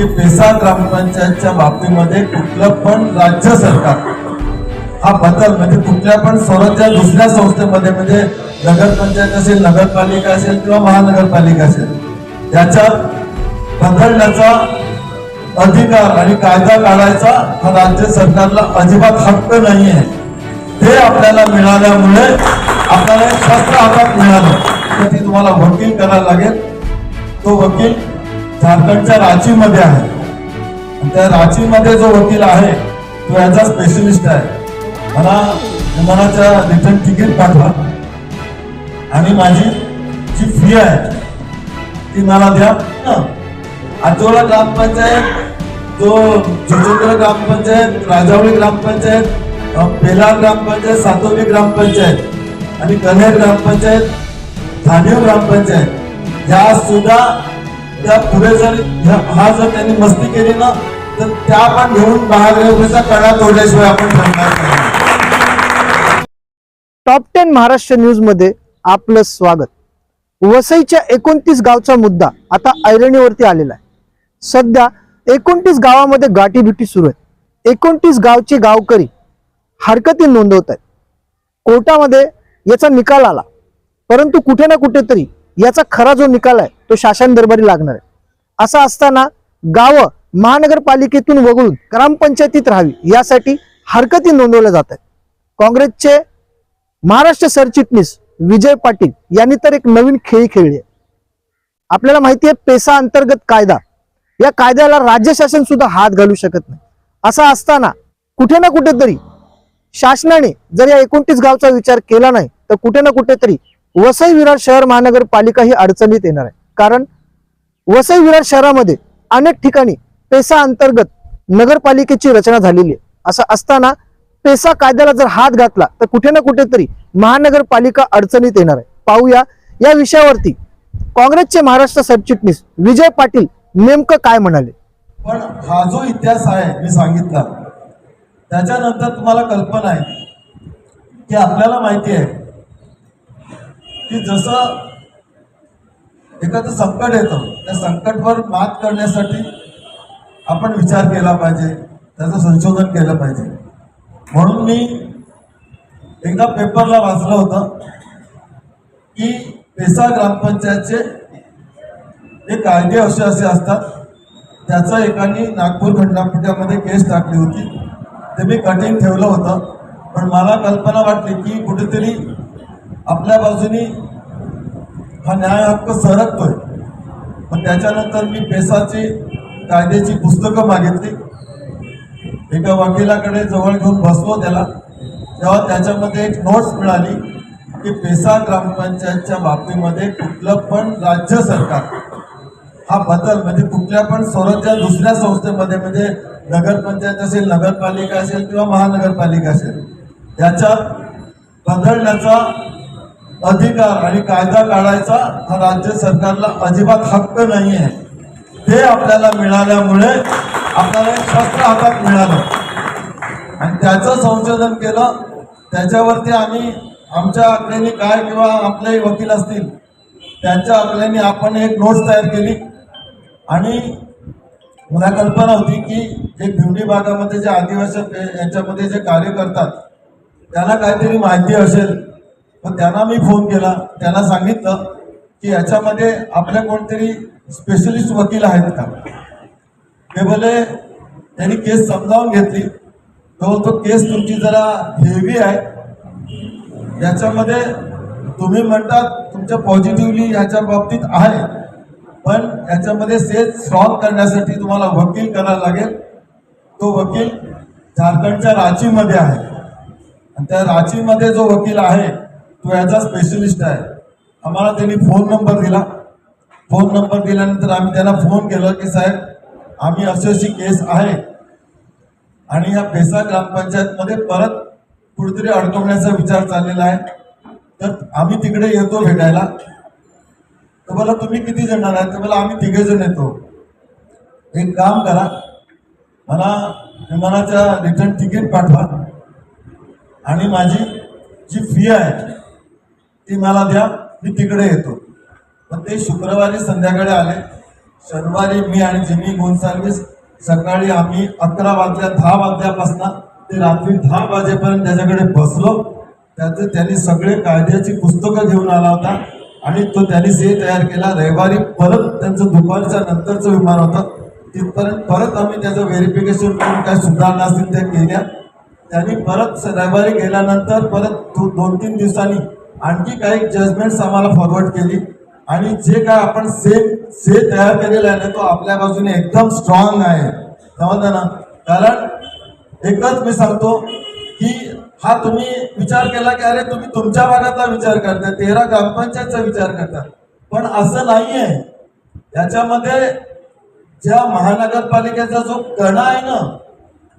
की पेसा ग्रामपंचायतच्या बाबतीमध्ये कुठलं पण राज्य सरकार. हा बदल म्हणजे कुठल्या पण स्वराज्य दुसऱ्या संस्थेमध्ये म्हणजे नगरपंचायत असेल नगरपालिका असेल किंवा महानगरपालिका असेल याच्यात बदलण्याचा अधिकार आणि कायदा काढायचा हा राज्य सरकारला अजिबात हक्क नाही आहे ते आपल्याला मिळाल्यामुळे आपल्याला एक शस्त्र हातात मिळालं. तर ती तुम्हाला वकील करायला लागेल. तो वकील झारखंडच्या रांचीमध्ये आहे. त्या रांचीमध्ये जो वकील आहे तो याचा स्पेशलिस्ट आहे. मला विमानाच्या रिटर्न तिकीट पाठवा. आणि माझी जी फी आहे ती मला द्या. आजोळा ग्रामपंचायत जो जोजोकडा ग्रामपंचायत राजावळी ग्रामपंचायत अ, ग्रामपंचायत सातोली ग्रामपंचायत आणि कन्हेर ग्रामपंचायत धानेव ग्रामपंचायत ह्या सुद्धा त्या पुढे जर हा जर त्यांनी मस्ती केली ना तर त्या पण घेऊन महाग्रहाचा कडा तोडल्याशिवाय आपण ठरणार नाही. टॉप टेन महाराष्ट्र न्यूजमध्ये आपलं स्वागत. वसईच्या एकोणतीस गावचा मुद्दा आता ऐरणीवरती आलेला आहे. सध्या एकोणतीस गावामध्ये गाठीभिटी सुरू आहे. एकोणतीस गावचे गावकरी हरकती नोंदवत आहेत. कोर्टामध्ये याचा निकाल आला. परंतु कुठे ना कुठेतरी याचा खरा जो निकाल आहे तो शासन दरबारी लागणार आहे. असं असताना गावं महानगरपालिकेतून वगळून ग्रामपंचायतीत राहावी यासाठी हरकती नोंदवल्या जात आहेत. काँग्रेसचे महाराष्ट्र सरचिटणीस विजय पाटील यांनी तर एक नवीन खेळी खेळली आहे. आपल्याला माहिती आहे पेसा अंतर्गत कायदा. या कायद्याला राज्य शासन सुद्धा हात घालू शकत नाही. असं असताना कुठे ना कुठेतरी शासनाने जर या एकोणतीस गावचा विचार केला नाही तर कुठे ना कुठेतरी वसई विरार शहर महानगरपालिका ही अडचणीत येणार आहे. कारण वसई विरार शहरामध्ये अनेक ठिकाणी पेसा अंतर्गत नगरपालिकेची रचना झालेली आहे. असं असताना पेसा कायद्याला जर हात घातला तर कुठे ना कुठेतरी महानगरपालिका अडचणीत येणार आहे. पाहूया या विषयावरती काँग्रेसचे महाराष्ट्र सरचिटणीस विजय पाटील नेमकं काय म्हणाले? पण हा जो इतिहास आहे मी सांगितला. त्याच्यानंतर तुम्हाला कल्पना आहे की आपल्याला माहिती आहे की जसं एखादं संकट येतं त्या संकटवर मात करण्यासाठी आपण विचार केला पाहिजे त्याचं संशोधन केलं पाहिजे. म्हणून मी एकदा पेपरला वाचलं होतं की पेसा ग्रामपंचायतचे हे कायदे असे असे असतात. त्याचा एकाने नागपूर खंडपीठामध्ये केस टाकली होती. ते मी कटिंग ठेवलं होतं. पण मला कल्पना वाटली की कुठेतरी आपल्या बाजूनी हा न्याय हक्क सरकतोय पण त्याच्यानंतर मी पेसाची कायद्याची पुस्तकं मागितली. एका वकिलाकडे जवळ घेऊन बसलो त्याला. तेव्हा त्याच्यामध्ये एक नोट्स मिळाली की पेसा ग्रामपंचायतच्या बाबतीमध्ये कुठलं पण राज्य सरकार हा बदल म्हणजे कुठल्या पण स्वराज्य दुसऱ्या संस्थेमध्ये म्हणजे नगरपंचायत असेल नगरपालिका असेल किंवा महानगरपालिका असेल याच्यात बदलण्याचा अधिकार आणि कायदा काढायचा हा राज्य सरकारला अजिबात हक्क नाही आहे. ते आपल्याला मिळाल्यामुळे आपल्याला एक शस्त्र हातात मिळालं. आणि त्याचं संशोधन केलं त्याच्यावरती आम्ही आमच्या आकड्यांनी काय किंवा आपले वकील असतील त्यांच्या आकड्यांनी आपण एक नोट्स तयार केली. आणि मला कल्पना होती की हे भिवडी भागामध्ये जे आदिवासी यांच्यामध्ये जे कार्य करतात त्यांना काहीतरी माहिती असेल. पण त्यांना मी फोन केला. त्यांना सांगितलं की याच्यामध्ये आपल्या कोणतरी स्पेशलिस्ट वकील आहेत का? ते बोले त्यांनी केस समजावून घेतली. तो तो केस तुमची जरा हेवी आहे. याच्यामध्ये तुम्ही म्हणतात तुमच्या पॉझिटिव्हली याच्या बाबतीत आहे. पण याच्यामध्ये सेज स्ट्रॉंग करण्यासाठी तुम्हाला वकील करायला लागेल. तो वकील झारखंडच्या रांचीमध्ये आहे. आणि त्या रांचीमध्ये जो वकील आहे तो याचा स्पेशलिस्ट आहे. आम्हाला त्यांनी फोन नंबर दिला. फोन नंबर दिल्यानंतर आम्ही त्यांना फोन केलं की साहेब आम्ही अशी अशी केस आहे. आणि या पेसा ग्रामपंचायतमध्ये परत कुठेतरी अडकवण्याचा विचार चाललेला आहे. तर आम्ही तिकडे येतो भेटायला. तर बोला तुम्ही किती जण आहे तर बोला आम्ही तिघे जण येतो. एक काम करा. मला विमानाच्या रिटर्न तिकीट पाठवा. आणि माझी जी फी आहे ती मला द्या मी तिकडे येतो. पण ते शुक्रवारी संध्याकाळी आले. शनिवारी मी आणि जिमी गोन्साल्विस सकाळी आम्ही अकरा वाजल्या दहा वाजल्यापासून ते रात्री दहा वाजेपर्यंत त्याच्याकडे बसलो. त्याचे त्यांनी सगळे कायद्याची पुस्तकं घेऊन आला होता. आणि तो त्यांनी से तयार केला. रविवारी परत त्यांचं दुपारच्या नंतरचं विमान होतं. तिथपर्यंत परत आम्ही त्याचं व्हेरिफिकेशन करून काय सुधारणा असतील त्या केल्या. त्यांनी परत रविवारी गेल्यानंतर परत दो- दोन तीन दिवसांनी आणखी काही जजमेंट्स आम्हाला फॉरवर्ड केली. आणि जे काय आपण सेम से तयार केलेला आहे ना तो आपल्या बाजूने एकदम स्ट्रॉंग आहे. समजलं ना? कारण एकच मी सांगतो की हा तुम्ही विचार केला की अरे तुम्ही तुमच्या भागातला विचार करता तेरा ग्रामपंचायतचा विचार करता पण असं नाही आहे याच्यामध्ये ज्या महानगरपालिकेचा जो कणा आहे ना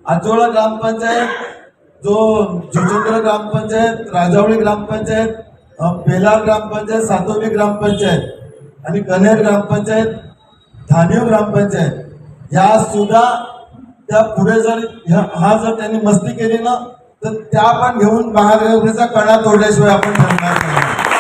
आजोळा ग्रामपंचायत जो जुचंद्र ग्रामपंचायत राजावळी ग्रामपंचायत बेलार ग्रामपंचायत सातोली ग्रामपंचायत आणि कन्हेर ग्रामपंचायत धानेव ग्रामपंचायत या सुद्धा त्या पुढे जर ह्या- हा जर त्यांनी मस्ती केली ना तर त्या पण घेऊन महानगरपालिकेचा कणा तोडल्याशिवाय आपण ठरणार नाही.